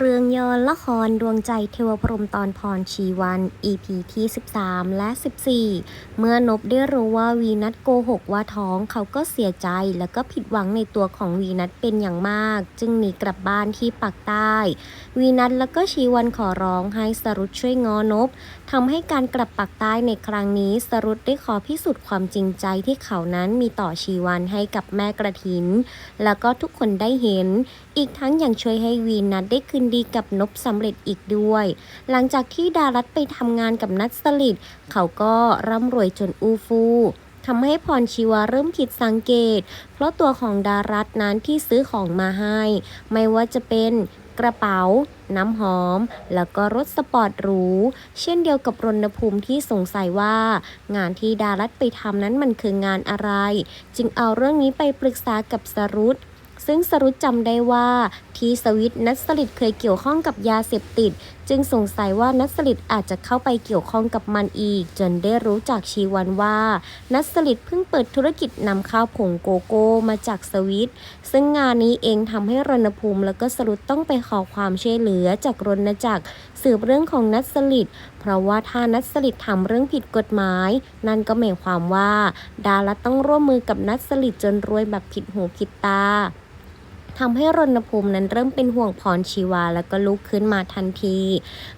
เรื่องย้อนละครดวงใจเทวพรหมตอนพรชีวัน EP ที่ 13 และ 14 เมื่อนบได้รู้ว่าวีนัทโกหกว่าท้องเขาก็เสียใจแล้วก็ผิดหวังในตัวของวีนัทเป็นอย่างมาก จึงหนีกลับบ้านที่ปักใต้ วีนัทแล้วก็ชีวันขอร้องให้สรุตช่วยงอนบทำให้การกลับปักใต้ในครั้งนี้สรุตได้ขอพิสูจน์ความจริงใจที่เขานั้นมีต่อชีวันให้กับแม่กระถิน แล้วก็ทุกคนได้เห็น อีกทั้งยังช่วยให้วีนัทได้คืนดีกับนบสำเร็จอีกด้วย หลังจากที่ดารัตไปทำงานกับนัทสลิดเขาก็ร่ำรวยจนอูฟูทำให้พรชีวาเริ่มผิดสังเกต เพราะตัวของดารัตนั้นที่ซื้อของมาให้ ไม่ว่าจะเป็นกระเป๋า น้ำหอม แล้วก็รถสปอร์ตหรู เช่นเดียวกับรณภูมิที่สงสัยว่า งานที่ดารัตไปทำนั้นมันคืองานอะไร จึงเอาเรื่องนี้ไปปรึกษากับสรุต ซึ่งสรุปจำได้ว่าที่สวิตนัสสลิดเคยเกี่ยวข้องกับยาเสพติด จึงสงสัยว่านัทสลิดอาจจะเข้าไปเกี่ยวข้องกับมันอีก จนได้รู้จากชีวันว่า นัทสลิดเพิ่งเปิดธุรกิจนำข้าวผงโกโก้มาจากสวิต ซึ่งงานนี้เองทำให้รณภูมิแล้วก็สรุตต้องไปขอความช่วยเหลือจากรณจักรสืบเรื่องของนัทสลิดเพราะว่าถ้านัทสลิดทำเรื่องผิดกฎหมาย นั่นก็หมายความว่า ดารัตต้องร่วมมือกับนัทสลิดจนรวยแบบผิดหูผิดตา ทำให้รณภูมินั้นเริ่มเป็นห่วงพรชีวาแล้วก็ลุกขึ้นมาทันที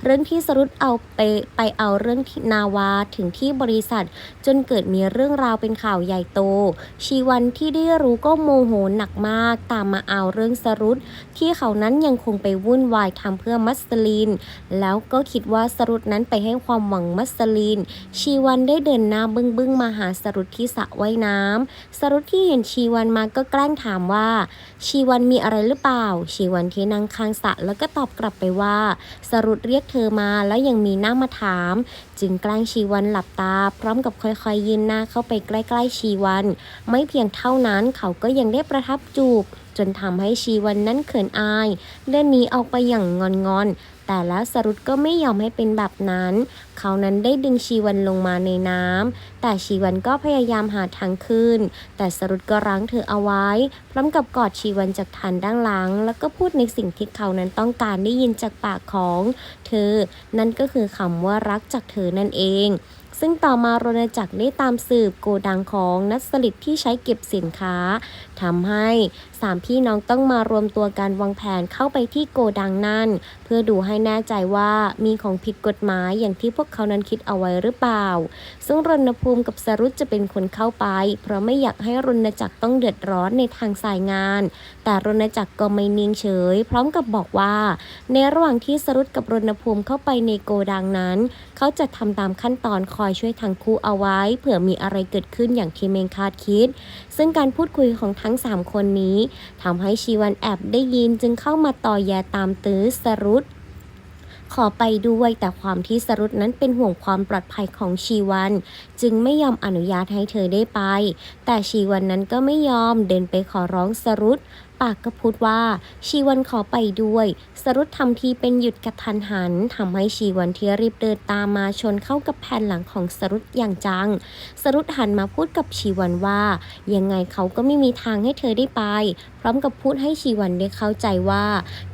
เรื่องที่สรุตเอาไปไปเอาเรื่องที่นาวาถึงที่บริษัท จนเกิดมีเรื่องราวเป็นข่าวใหญ่โต ชีวันที่ได้รู้ก็โมโหหนักมากตามมาเอาเรื่องสรุตที่เขานั้นยังคงไปวุ่นวายทำเพื่อมัสลิน แล้วก็คิดว่าสรุตนั้นไปให้ความหวังมัสลิน ชีวันได้เดินหน้าบึ้งบึ้งมาหาสรุตที่สระว่ายน้ำสรุตที่เห็นชีวันมาก็แกล้งถามว่า ชีวันมีอะไรหรือเปล่า ชีวันที่นั่งข้างสระแล้วก็ตอบกลับไปว่า สรุตเรียกเธอมาแล้วยังมีหน้ามาถาม จึงแกล้งชีวันหลับตา พร้อมกับค่อยๆยืนหน้าเข้าไปใกล้ ๆ ชีวัน ไม่เพียงเท่านั้นเขาก็ยังได้ประทับจูบ จนทำให้ชีวันนั้นเขินอาย เดินหนีออกไปอย่างงอนๆแต่แล้วสรุตก็ไม่ยอมให้เป็นแบบนั้น เขานั้นได้ดึงชีวันลงมาในน้ำแต่ชีวันก็พยายามหาทางขึ้น แต่สรุตก็รั้งเธอเอาไว้ พร้อมกับกอดชีวันจากฐานด้านหลัง แล้วก็พูดในสิ่งที่เขานั้นต้องการได้ยินจากปากของ เธอ นั่นก็คือคำว่ารักจากเธอนั่นเอง ซึ่งต่อมารณจักรได้ตามสืบโกดังของนัทสลิดที่ใช้เก็บสินค้าทำให้สามพี่น้องต้องมารวมตัวการวางแผนเข้าไปที่โกดังนั่น เพื่อดูให้แน่ใจว่ามีของผิดกฎหมายอย่างที่พวกเขานั้นคิดเอาไว้หรือเปล่า ซึ่งรณภูมิกับสรุตจะเป็นคนเข้าไป เพราะไม่อยากให้รณจักรต้องเดือดร้อนในทางสายงาน แต่รณจักรก็ไม่นิ่งเฉย พร้อมกับบอกว่า ในระหว่างที่สรุตกับรณภูมิเข้าไปในโกดังนั้น เขาจะทำตามขั้นตอนคออยช่วยทั้งคู่เอาไว้ เผื่อมีอะไรเกิดขึ้นอย่างที่เมงคาดคิด ซึ่งการพูดคุยของทั้ง 3 คนนี้ทำให้ชีวันแอบได้ยินจึงเข้ามาต่อแยตามตื้อสรุตขอไปด้วยแต่ความที่สรุตนั้นเป็นห่วงความปลอดภัยของชีวัน จึงไม่ยอมอนุญาตให้เธอได้ไป แต่ชีวันนั้นก็ไม่ยอมเดินไปขอร้องสรุต ปากก็พูดว่า ชีวันขอไปด้วย สรุธทำทีเป็นหยุดกระทันหันทำให้ชีวันที่รีบเดินตามมาชนเข้ากับแผ่นหลังของสรุธอย่างจัง สรุธหันมาพูดกับชีวันว่า ยังไงเขาก็ไม่มีทางให้เธอได้ไป ร้อมกับพูดให้ชีวันได้เข้าใจว่า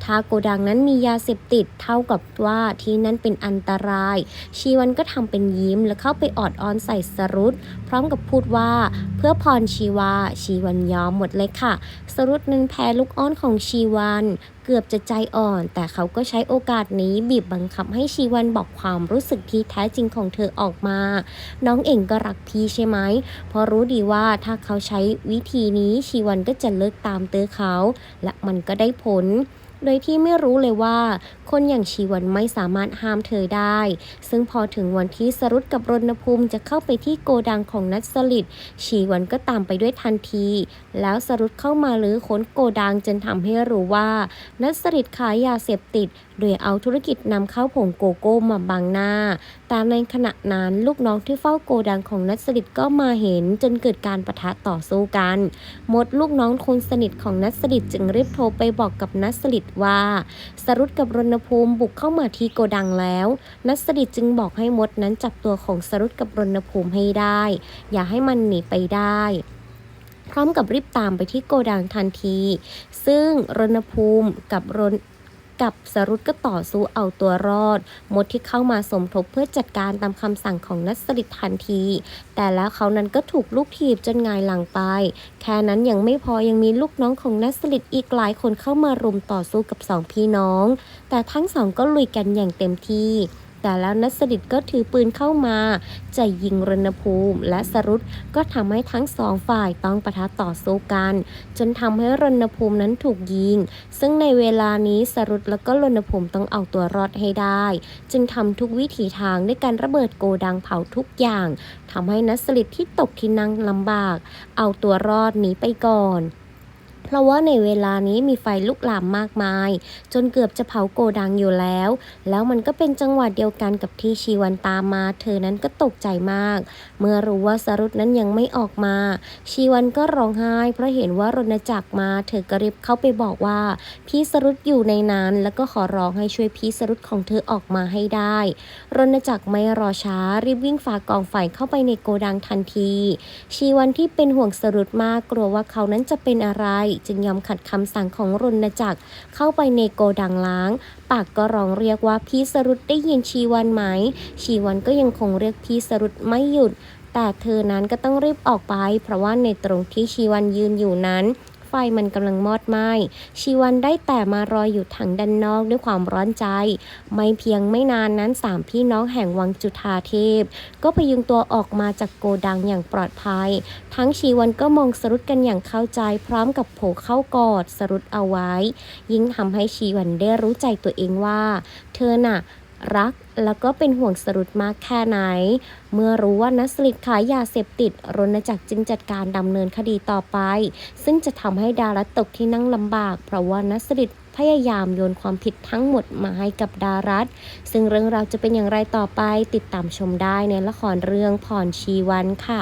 ถ้าโกดังนั้นมียาเสพติดเท่ากับว่าที่นั่นเป็นอันตราย ชีวันก็ทำเป็นยิ้มแล้วเข้าไปออดอ้อนใส่สรุตพร้อมกับพูดว่า เพื่อพรชีวาชีวันยอมหมดเลยค่ะ สรุตนั้นแพ้ลูกอ้อนของชีวัน เกือบจะใจอ่อน แต่เขาก็ใช้โอกาสนี้บีบบังคับให้ชีวันบอกความรู้สึกที่แท้จริงของเธอออกมา น้องเองก็รักพี่ใช่ไหม เพราะรู้ดีว่าถ้าเขาใช้วิธีนี้ชีวันก็จะเลิกตามเตอเขา และมันก็ได้ผล โดยที่ไม่รู้เลยว่า คนอย่างชีวันไม่สามารถห้ามเธอได้ ซึ่งพอถึงวันที่สรุตกับรณภูมิจะเข้าไปที่โกดังของนัทสลิดชีวันก็ตามไปด้วยทันที แล้วสรุตเข้ามาลื้อค้นโกดังจนทำให้รู้ว่า นัทสลิดขายยาเสพติด โดยเอาธุรกิจนำเข้าผงโกโก้มาบังหน้าแต่ในขณะนั้นลูกน้องที่เฝ้าโกดังของนัทสลิดก็มาเห็นจนเกิดการประทะต่อสู้กัน มดลูกน้องคนสนิทของนัทสลิดจึงรีบโทรไปบอกกับนัทสลิดว่า สรุตกับรณภูมิบุกเข้ามาที่โกดังแล้ว นัทสลิดจึงบอกให้มดนั้นจับตัวของสรุตกับรณภูมิให้ได้ อย่าให้มันหนีไปได้พร้อมกับรีบตามไปที่โกดังทันที ซึ่งรณภูมิกับรน กับสรุตก็ต่อสู้เอาตัวรอด มดที่เข้ามาสมทบเพื่อจัดการตามคำสั่งของนัสริตทันที แต่แล้วเขานั้นก็ถูกลูกถีบจนงายหลังไป แค่นั้นยังไม่พอยังมีลูกน้องของนัสริตอีกหลายคนเข้ามารุมต่อสู้กับสองพี่น้อง แต่ทั้งสองก็ลุยกันอย่างเต็มที่ แต่แล้วนัสลิดก็ถือปืนเข้ามาจะยิงรณภูมิ และสรุตก็ทำให้ทั้งสองฝ่ายต้องปะทะต่อสู้กัน จนทำให้รณภูมินั้นถูกยิง ซึ่งในเวลานี้สรุตแล้วก็รณภูมิต้องเอาตัวรอดให้ได้ จึงทำทุกวิถีทางด้วยการระเบิดโกดังเผาทุกอย่างทำให้นัสลิดที่ตกที่นั่งลำบาก เอาตัวรอดหนีไปก่อน เพราะว่าในเวลานี้มีไฟลุกลามมากมาย จนเกือบจะเผาโกดังอยู่แล้ว แล้วมันก็เป็นจังหวะเดียวกันกับที่ชีวันตามมา เธอนั้นก็ตกใจมาก เมื่อรู้ว่าสรุตนั้นยังไม่ออกมา ชีวันก็ร้องไห้ เพราะเห็นว่ารณจักรมา เธอก็รีบเข้าไปบอกว่า พี่สรุตอยู่ในนั้น แล้วก็ขอร้องให้ช่วยพี่สรุตของเธอออกมาให้ได้ รณจักรไม่รอช้ารีบวิ่งฝ่ากองไฟเข้าไปในโกดังทันที ชีวันที่เป็นห่วงสรุตมากกลัวว่าเขานั้นจะเป็นอะไรจึงยอมขัดคำสั่งของรุณจักร เข้าไปในโกดังล้าง ปากก็ร้องเรียกว่าพี่สรุตได้ยินชีวันไหม ชีวันก็ยังคงเรียกพี่สรุตไม่หยุดแต่เธอนั้นก็ต้องรีบออกไป เพราะว่าในตรงที่ชีวันยืนอยู่นั้น ฟมันกำลังมอดไหม้ชีวันได้แต่มารออยู่ทางด้านนอกด้วยความร้อนใจ ไม่เพียงไม่นานนั้นสามพี่น้องแห่งวังจุฑาเทพ ก็พยุงตัวออกมาจากโกดังอย่างปลอดภัย ทั้งชีวันก็มองสรุตกันอย่างเข้าใจ พร้อมกับโผเข้ากอดสรุตเอาไว้ ยิ่งทำให้ชีวันได้รู้ใจตัวเองว่า เธอน่ะ รักแล้วก็เป็นห่วงสรุตมากแค่ไหน เมื่อรู้ว่านัสลิดขายยาเสพติดรณจักรจึงจัดการดำเนินคดีต่อไป ซึ่งจะทำให้ดารัตตกที่นั่งลำบาก เพราะว่านัสลิดพยายามโยนความผิดทั้งหมดมาให้กับดารัตซึ่งเรื่องราวจะเป็นอย่างไรต่อไป ติดตามชมได้ในละครเรื่องพรชีวันค่ะ